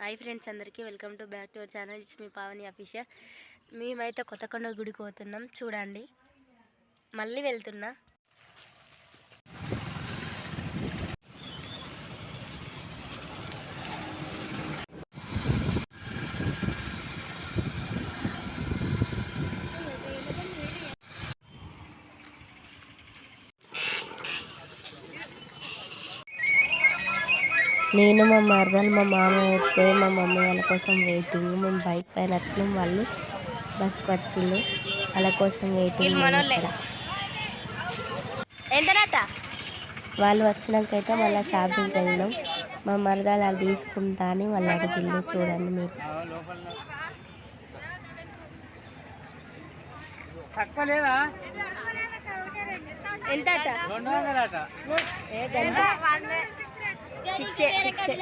Hi friends అందరికీ welcome to back to our channel it's me Pavani official మేమైతే కొత్తకొండ గుడికి పోతున్నాం. చూడండి. మళ్ళీ వెళ్తున్నా. నేను మా మరదలు మా మామ అయితే మా మమ్మీ వాళ్ళ కోసం వెయిటింగ్ మేము బైక్ పైన వచ్చినాం. వాళ్ళు బస్కి వచ్చిళ్ళు. వాళ్ళ కోసం వెయిటింగ్ వాళ్ళు వచ్చినాకైతే మళ్ళీ షాపింగ్కి వెళ్ళినాం. మా మరదలు అది తీసుకుంటా అని వాళ్ళు అడిగిళ్ళు చూడండి మీరు. తక్కువ లేదా? ఎంత రెండు ఫిక్సే ఫిక్సే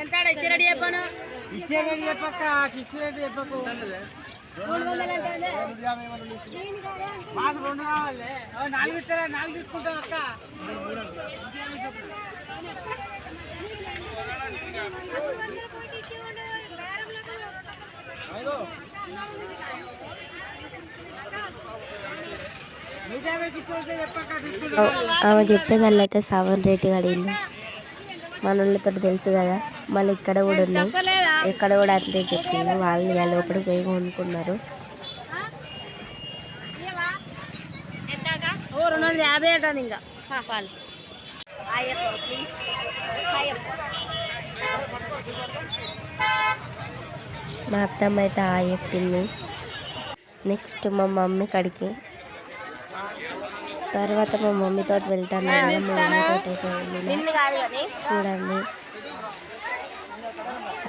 ఎంత ఇచ్చినట్టు చెప్పాను. ఇచ్చేది చెప్పక్క? ఇచ్చేది చెప్పకు? మాకు రెండు కావాలి నాలుగు ఇస్తారా నాలుగు తీసుకుంటాం అక్క ఆమె చెప్పేదాన్ని అయితే సెవెన్ రేట్ అడిగింది మన తెలుసు కదా. మళ్ళీ ఇక్కడ కూడా ఉన్నాయి. ఇక్కడ కూడా అంతే చెప్పింది. వాళ్ళు ఇక లోపలికి పోయి కొనుక్కున్నారు. ఓ రెండు వందల యాభై అంటాను ఇంకా. పాలు. ప్లీజ్ మా అత్తమ్మ అయితే ఆ చెప్పింది. నెక్స్ట్ మా మమ్మీ కడికి. తర్వాత మా మమ్మీతో వెళ్తాను. మా మమ్మీతో. చూడండి.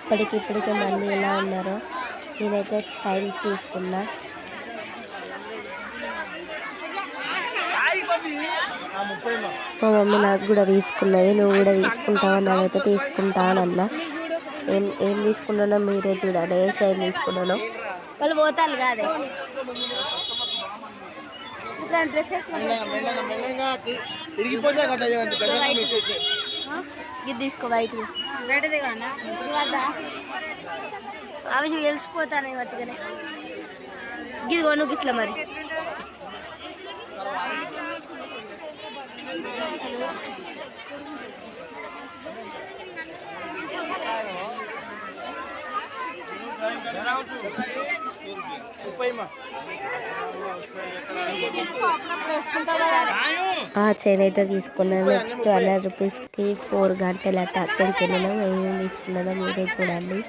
అప్పటికి ఇప్పటికి మళ్ళీ ఎలా ఉన్నారో నేనైతే సైన్స్ తీసుకున్నా. మా మమ్మీ నాకు కూడా తీసుకున్నది నువ్వు కూడా తీసుకుంటావా నాకైతే తీసుకుంటానన్నా. ఏం ఏం తీసుకున్నానో మీరే చూడండి ఏ సైజ్ తీసుకున్నానో. వాళ్ళు పోతారు కాదే. ఇది తీసుకో బయట అవి తెలిసిపోతానే వట్టుగానే ఇది కొను గిట్ల మరి. ఆ చైన్ అయితే తీసుకున్నాను. నెక్స్ట్ హండ్రెడ్ రూపీస్కి ఫోర్ గంటలు అట్ట అక్కడికి వెళ్ళినాం ఏమేమి తీసుకున్నానో మీరే చూడండి.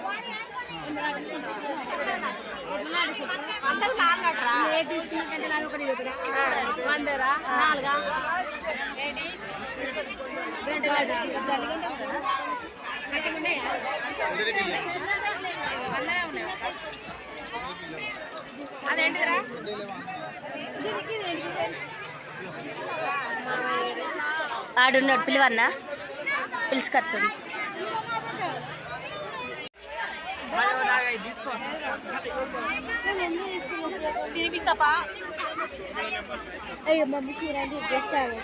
ఆడున్నాడు పిలువన్నా? పిలుచుకొస్తాడు అయ్యో మమ్మీ చూడండి చేస్తాను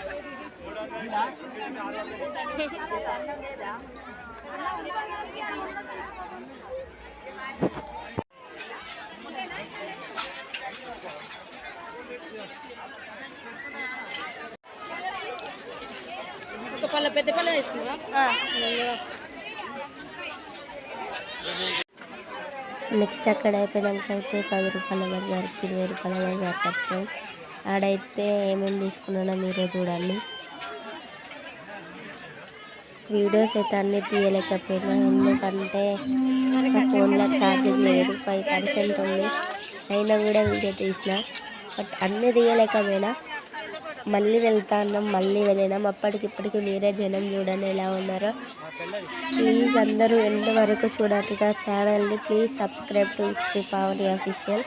ఒక పళ్ళ పెద్ద పళ్ళ నెక్స్ట్ అక్కడ అయిపోయినాక అయితే పది రూపాయల బజార్కి ఇరవై రూపాయల బజార్కి వచ్చినాం ఆడైతే ఏమేమి తీసుకున్నానో మీరే చూడండి. వీడియోస్ అయితే అన్నీ తీయలేకపోయినా ఎందుకంటే నా ఫోన్లో ఛార్జింగ్ లేదు ఫైవ్ పర్సెంట్ ఉంది. అయినా కూడా వీడియో తీసిన. బట్ అన్నీ తీయలేకపోయినా మళ్ళీ వెళ్తా అన్నాం మళ్ళీ వెళ్ళినాం. అప్పటికిప్పటికి మీరే జనం చూడండి ఎలా ఉన్నారో. ప్లీజ్ అందరూ ఎండ్ వరకు చూడండి. నా ఛానల్ని please subscribe to Sripavani official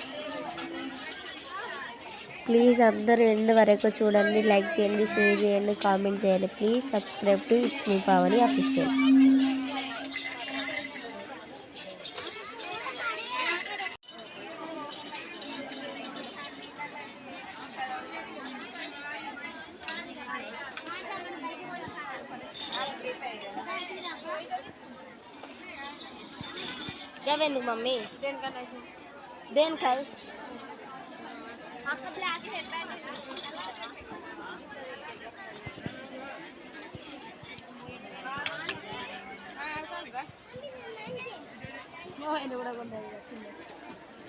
please అందరూ ఎండ్ వరకు చూడండి. లైక్ చేయండి షేర్ చేయండి కామెంట్ చేయండి. Please subscribe to it's me Pavani official గవేంది mummy? దేనికాయ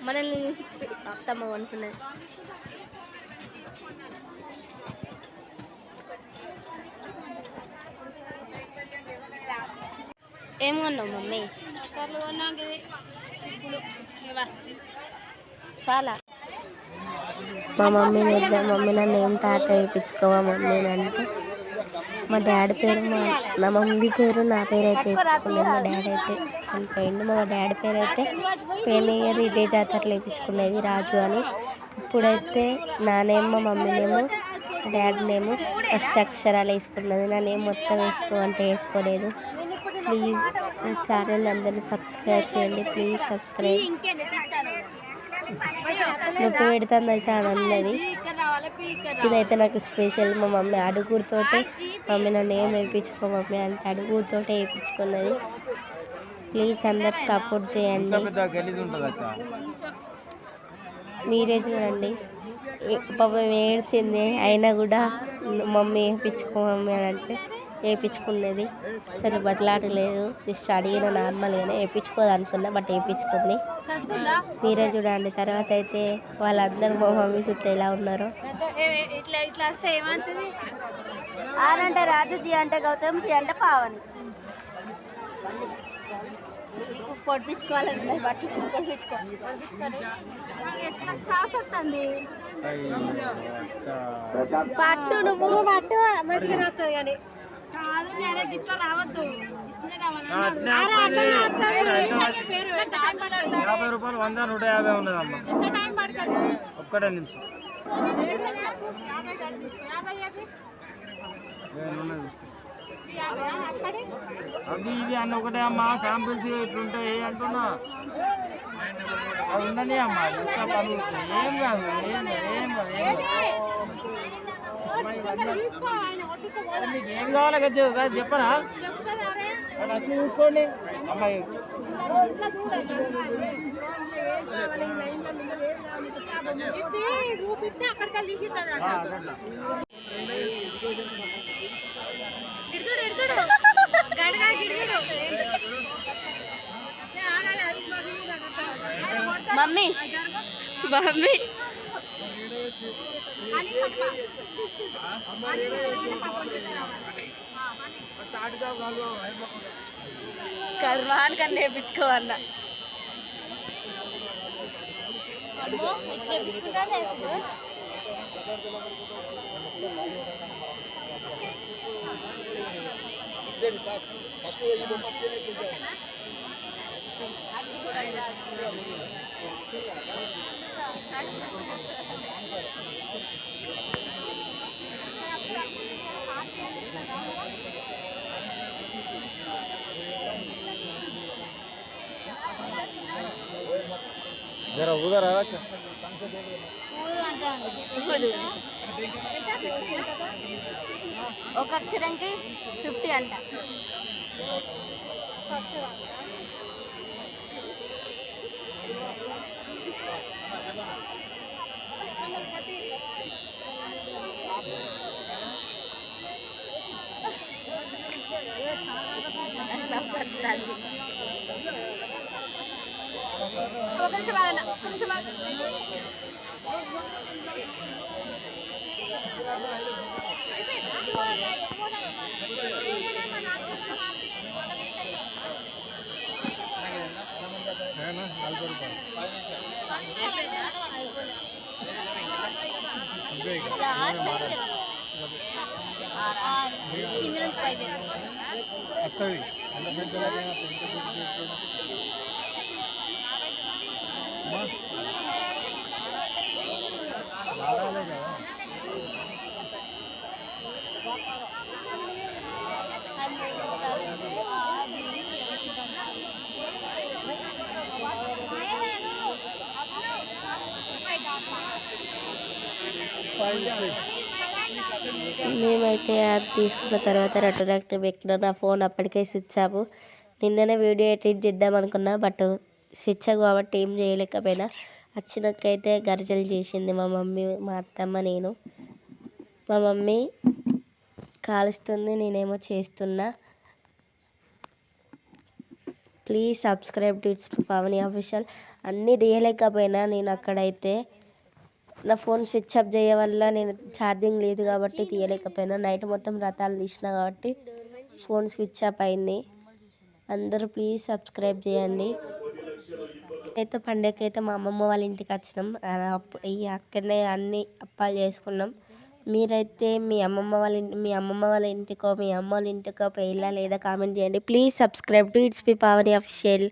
మనల్ని చూసి అత్తమ్మ అనుకున్నది. ఏం కొన్నావు మమ్మీ? కర్లు కొన్నాక ఇప్పుడు చాలా. మా మమ్మీ వద్దా మమ్మీ నన్ను ఏం టాట వేయించుకోవా మమ్మీ అంటే మా డాడీ పేరు మా నా మమ్మీ పేరు నా పేరు అయితే వేయించుకునేది మా డాడీ అయితే చనిపోయింది మా డాడీ పేరు అయితే పెళ్ళి ఇయర్ ఇదే జాతరలో వేయించుకునేది రాజు అని. ఇప్పుడైతే నానేమో మా మమ్మీనేమో డాడీనేమో ఫస్ట్ అక్షరాలు వేసుకున్నది. నా నేమ్ మొత్తం వేసుకో అంటే వేసుకోలేదు. ప్లీజ్ నా ఛానల్ అందరినీ సబ్స్క్రైబ్ చేయండి. Please subscribe. నొప్పి పెడుతుంది అయితే అన్నది ఇదైతే నాకు స్పెషల్. మా మమ్మీ అడుగుతోటే మమ్మీ నన్ను ఏం వేయించుకో మమ్మీ అంటే అడుగురితోటే వేయించుకున్నది. ప్లీజ్ అందరు సపోర్ట్ చేయండి. మీరే చూడండి. పాపం ఏడ్చింది. అయినా కూడా మమ్మీ వేయించుకో మమ్మీ అని అంటే వేయించుకున్నది అసలు బతలాడలేదు. జస్ట్ అడిగిన నార్మల్గానే వేయించుకోదు అనుకున్నా బట్ వేయించుకుంది మీరే చూడండి. తర్వాత అయితే వాళ్ళందరూ మా మమ్మీ చుట్టూ ఎలా ఉన్నారో. ఆనంటే రాజుజీ అంటే గౌతమ్ అంటే పావని. పొడిపించుకోవాలంటే బట్టలు పొడిపించుకో ఎట్లా క్రాస్ వస్తుంది పట్టు నువ్వు పట్టు. మంచిగా రాస్తుంది కానీ. యాభై రూపాయలు వంద నూట యాభై ఉన్నది అమ్మ ఎంత టైం పడుతుంది? ఒక్కటే నిమిషం. అవి ఇవి అన్న ఒకటే అమ్మా శాంపిల్స్ ఇట్లుంటాయి అంటున్నా. అవి ఉండని అమ్మా ఏం కాదు ఏం కాదు ఏం కాదు. మీకు ఏం కావాలో కదా చెప్పు- కదా చెప్పనా వచ్చి చూసుకోండి అమ్మాయి ఆ, మమ్మీ మమ్మీ కర్మాన్ కన్నా వేయించుకోవన్న జర ఊదరా ఒక అక్షరంకి ఫిఫ్టీ అంట ఒక నిమిషం ఆగండి. ఒక నిమిషం ఆగండి. కింది నుంచి పైకి వస్తుంది మేమైతే యాప్ తీసుకున్న తర్వాత రెటరాక్టివ్ ఎక్కిన నా ఫోన్ అప్పటికే స్విచ్ ఆఫ్. నిన్ననే వీడియో ఎడిట్ చేద్దాం అనుకున్నా బట్ స్విచ్ కాబట్టి ఏం చేయలేకపోయినా వచ్చినాకైతే గరిజలు చేసింది మా మమ్మీ మా అత్తమ్మ నేను. మా మమ్మీ కాలుస్తుంది నేనేమో చేస్తున్నా. Please subscribe to it's Pavani official. అన్నీ తీయలేకపోయినా నేను అక్కడైతే. నా ఫోన్ స్విచ్ ఆఫ్ చేయ వల్ల నేను ఛార్జింగ్ లేదు కాబట్టి తీయలేకపోయినా. నైట్ మొత్తం రథాలు తీసిన కాబట్టి ఫోన్ స్విచ్ ఆఫ్ అయింది. అందరూ ప్లీజ్ సబ్స్క్రైబ్ చేయండి. అయితే పండగకి అయితే మా అమ్మమ్మ వాళ్ళ ఇంటికి వచ్చినాం. ఈ అక్కడనే అన్ని అప్పాలు చేసుకున్నాం. మీరైతే మీ అమ్మమ్మ వాళ్ళ ఇంటి మీ అమ్మమ్మ వాళ్ళ ఇంటికో మీ అమ్మ వాళ్ళ ఇంటికో పోయిలా లేదా కామెంట్ చేయండి. Please subscribe to it's P Pavani official.